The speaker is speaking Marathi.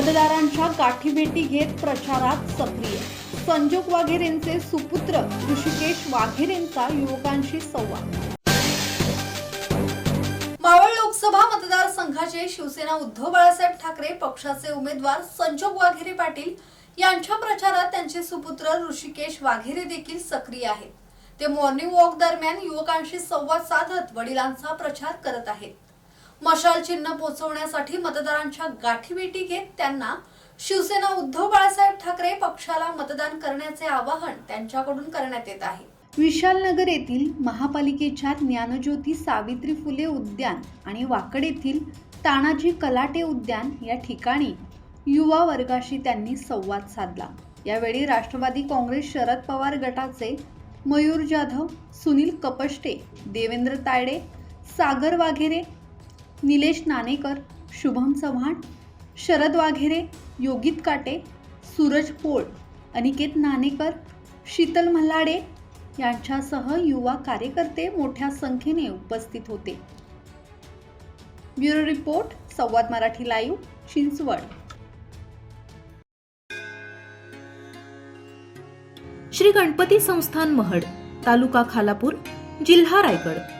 गाठीभेटी घेत प्रचारात सक्रिय. संजोग वाघेरेंचे सुपुत्र ऋषिकेश वाघेरेंचा युवकांशी संवाद. मावळ लोकसभा मतदारसंघाचे शिवसेना उद्धव बाळासाहेब ठाकरे पक्षाचे उमेदवार संजोग वाघेरे पाटील यांच्या प्रचारात त्यांचे सुपुत्र ऋषिकेश वाघेरे देखील सक्रिय आहेत. ते मॉर्निंग वॉक दरम्यान युवकांशी संवाद साधत वडिलांचा प्रचार करत आहेत. मशाल चिन्ह पोहोचवण्यासाठी मतदारांच्या गाठीभेटी घेत त्यांना शिवसेना उद्धव बाळासाहेब ठाकरे पक्षाला मतदान करण्याचे आवाहन त्यांच्याकडून करण्यात येत आहे. विशालनगर येथील महापालिकेच्या ज्ञानज्योती सावित्री फुले उद्यान आणि वाकड येथील तानाजी कलाटे उद्यान या ठिकाणी युवा वर्गाशी त्यांनी संवाद साधला. यावेळी राष्ट्रवादी काँग्रेस शरद पवार गटाचे मयूर जाधव सुनील कपष्टे देवेंद्र तायडे सागर वाघेरे निलेश नाणेकर शुभम चव्हाण शरद वाघेरे योगित काटे सूरज पोळ अनिकेत नाणेकर शीतल मल्हाडे यांच्यासह युवा कार्यकर्ते मोठ्या संख्येने उपस्थित होते. ब्युरो रिपोर्ट संवाद मराठी लाईव्ह चिंचवड. श्री गणपती संस्थान महड तालुका खालापूर जिल्हा रायगड.